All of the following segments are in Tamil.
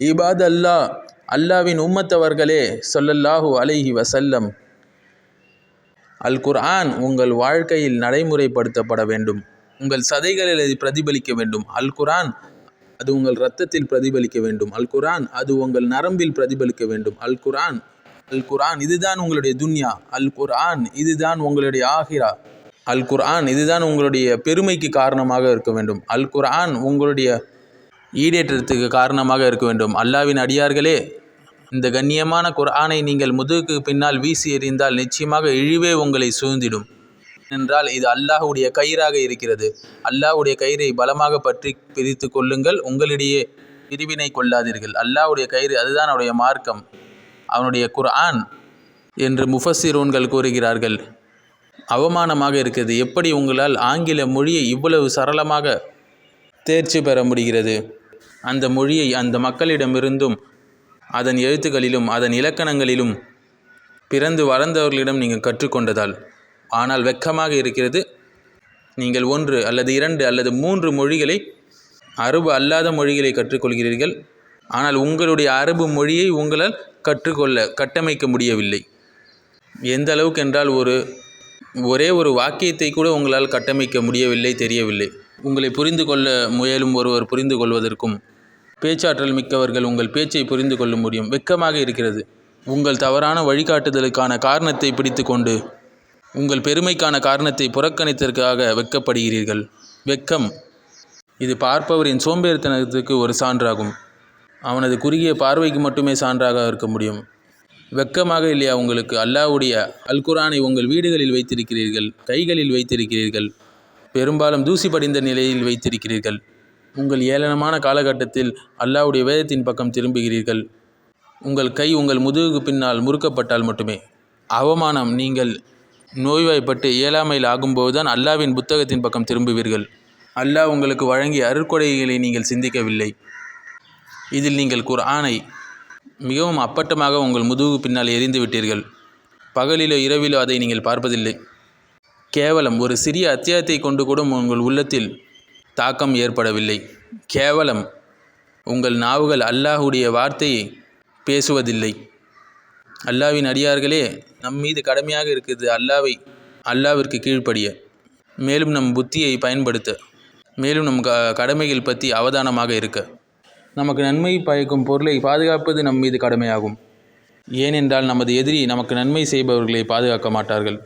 இபாத் அல்லா அல்லாவின் உம்மத்தவர்களே சொல்லல்லாஹு அலைஹி வசல்லம் அல் குர்ஆன் உங்கள் வாழ்க்கையில் நடைமுறைப்படுத்தப்பட வேண்டும். உங்கள் சதைகளில் பிரதிபலிக்க வேண்டும். அல் குர்ஆன் அது உங்கள் இரத்தத்தில் பிரதிபலிக்க வேண்டும். அல் குர்ஆன் அது உங்கள் நரம்பில் பிரதிபலிக்க வேண்டும். அல் குர்ஆன் அல் குர்ஆன் இதுதான் உங்களுடைய துன்யா. அல் குர்ஆன் இதுதான் உங்களுடைய ஆஹிரா. அல் குர்ஆன் இதுதான் உங்களுடைய பெருமைக்கு காரணமாக இருக்க வேண்டும். அல் குர்ஆன் உங்களுடைய ஈடேற்றத்துக்கு காரணமாக இருக்க வேண்டும். அல்லாவின் அடியார்களே இந்த கண்ணியமான குர்ஆனை நீங்கள் முதுகுக்கு பின்னால் வீசி எறிந்தால் நிச்சயமாக இழிவே உங்களை சூழ்ந்திடும். என்றால் இது அல்லாஹுடைய கயிறாக இருக்கிறது. அல்லாஹுடைய கயிறை பலமாக பற்றி பிரித்து கொள்ளுங்கள். உங்களிடையே பிரிவினை கொள்ளாதீர்கள். அல்லாஹுடைய கயிறு அதுதான் அவருடைய மார்க்கம். அவனுடைய குர்ஆன் என்று முஃபசிரூன்கள் கூறுகிறார்கள். அவமானமாக இருக்கிறது. எப்படி உங்களால் ஆங்கில மொழியை இவ்வளவு சரளமாக தேர்ச்சி பெற முடிகிறது. அந்த மொழியை அந்த மக்களிடமிருந்தும் அதன் எழுத்துக்களிலும் அதன் இலக்கணங்களிலும் பிறந்து வளர்ந்தவர்களிடம் நீங்கள் கற்றுக்கொண்டதால் ஆனால் வெட்கமாக இருக்கிறது. நீங்கள் ஒன்று அல்லது இரண்டு அல்லது மூன்று மொழிகளை அரபு அல்லாத மொழிகளை கற்றுக்கொள்கிறீர்கள். ஆனால் உங்களுடைய அரபு மொழியை உங்களால் கற்றுக்கொள்ள கட்டமைக்க முடியவில்லை. எந்த அளவுக்கு என்றால் ஒரு ஒரே ஒரு வாக்கியத்தை கூட உங்களால் கட்டமைக்க முடியவில்லை தெரியவில்லை. உங்களை புரிந்து கொள்ள முயலும் ஒருவர் புரிந்து கொள்வதற்கும் பேச்சாற்றல் மிக்கவர்கள் உங்கள் பேச்சை புரிந்து கொள்ள முடியும். வெக்கமாக இருக்கிறது. உங்கள் தவறான வழிகாட்டுதலுக்கான காரணத்தை பிடித்து கொண்டு உங்கள் பெருமைக்கான காரணத்தை புறக்கணித்ததற்காக வெட்கப்படுகிறீர்கள் வெட்கம் இது பார்ப்பவரின் சோம்பேறித்தனத்துக்கு ஒரு சான்றாகும். அவனது குறுகிய பார்வைக்கு மட்டுமே சான்றாக இருக்க முடியும். வெட்கமாக இல்லையா உங்களுக்கு? அல்லாஹ்வுடைய அல்குரானை உங்கள் வீடுகளில் வைத்திருக்கிறீர்கள் கைகளில் வைத்திருக்கிறீர்கள். பெரும்பாலும் தூசி படிந்த நிலையில் வைத்திருக்கிறீர்கள். உங்கள் ஏளனமான காலகட்டத்தில் அல்லாஹ்வுடைய வேதத்தின் பக்கம் திரும்புகிறீர்கள். உங்கள் கை உங்கள் முதுகுக்கு பின்னால் முறுக்கப்பட்டால் மட்டுமே. அவமானம் நீங்கள் நோய்வாய்ப்பட்டு ஏழாமையில் ஆகும்போதுதான் அல்லாவின் புத்தகத்தின் பக்கம் திரும்புவீர்கள். அல்லாஹ் உங்களுக்கு வழங்கிய அருட்கொடைகளை நீங்கள் சிந்திக்கவில்லை. இதில் நீங்கள் குர்ஆனை மிகவும் அப்பட்டமாக உங்கள் முதுகு பின்னால் எரிந்து விட்டீர்கள் பகலிலோ இரவிலோ அதை நீங்கள் பார்ப்பதில்லை. கேவலம் ஒரு சிறிய அத்தியாயத்தை கொண்டு கூட உங்கள் உள்ளத்தில் தாக்கம் ஏற்படவில்லை. கேவலம். உங்கள் நாவுகள் அல்லாஹுடைய வார்த்தையை பேசுவதில்லை. அல்லாவின் அடியார்களே நம் மீது கடமையாக இருக்குது அல்லாவை அல்லாவிற்கு கீழ்ப்படிய. மேலும் நம் புத்தியை பயன்படுத்த மேலும் நம் க கடமைகள் பற்றி அவதானமாக இருக்க. நமக்கு நன்மை பயக்கும் பொருளை பாதுகாப்பது நம் மீது கடமையாகும். ஏனென்றால் நமது எதிரி நமக்கு நன்மை செய்பவர்களை பாதுகாக்க மாட்டார்கள்.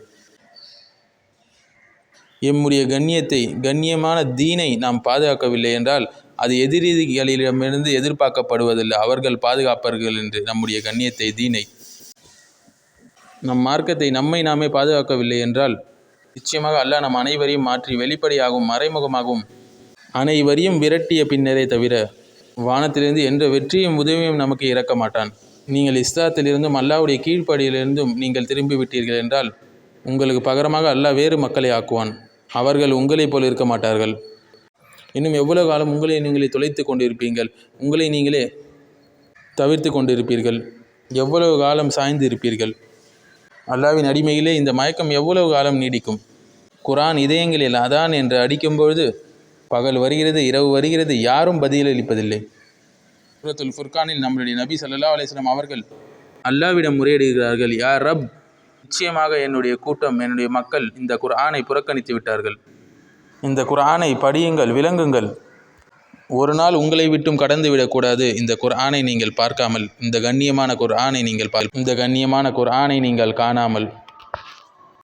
எம்முடைய கண்ணியத்தை கண்ணியமான தீனை நாம் பாதுகாக்கவில்லை என்றால் அது எதிரிகளிடமிருந்து எதிர்பார்க்கப்படுவதில்லை. அவர்கள் பாதுகாப்பார்கள் என்று நம்முடைய கண்ணியத்தை தீனை. நம் மார்க்கத்தை நம்மை நாமே பாதுகாக்கவில்லை என்றால் நிச்சயமாக அல்லாஹ் நம் அனைவரையும் மாற்றி வெளிப்படையாகவும் மறைமுகமாகவும் அனைவரையும் விரட்டிய பின்னரே தவிர வானத்திலிருந்து என்ற வெற்றியும் உதவியும் நமக்கு இறக்க மாட்டான். நீங்கள் இஸ்லாத்திலிருந்தும் அல்லாஹ்வுடைய கீழ்ப்படியிலிருந்தும் நீங்கள் திரும்பி விட்டீர்கள் என்றால் உங்களுக்கு பகரமாக அல்லாஹ் வேறு மக்களை ஆக்குவான். அவர்கள் உங்களைப் போல் இருக்க மாட்டார்கள். இன்னும் எவ்வளவு காலம் உங்களை நீங்களே தொலைத்து கொண்டிருப்பீர்கள்? உங்களை நீங்களே தவிர்த்து கொண்டிருப்பீர்கள். எவ்வளவு காலம் சாய்ந்து இருப்பீர்கள்? அல்லாவின் அடிமையிலே இந்த மயக்கம் எவ்வளவு காலம் நீடிக்கும்? குரான் இதயங்களில் அதான் என்று அடிக்கும் பொழுது பகல் வருகிறது இரவு வருகிறது யாரும் பதிலளிப்பதில்லை. சூரத்துல் ஃபுர்கானில் நம்மளுடைய நபி சல்லா அலிஸ்லாம் அவர்கள் அல்லாவிடம் முறையிடுகிறார்கள் யார் ரப் நிச்சயமாக என்னுடைய கூட்டம் என்னுடைய மக்கள் இந்த குர்ஆனை புறக்கணித்து விட்டார்கள். இந்த குர்ஆனை படியுங்கள் விளங்குங்கள். ஒரு நாள் உங்களை விட்டும் கடந்து விடக்கூடாது. இந்த குர்ஆனை நீங்கள் பார்க்காமல் இந்த கண்ணியமான குர்ஆனை நீங்கள் பார்க்க இந்த கண்ணியமான குர்ஆனை நீங்கள் காணாமல்.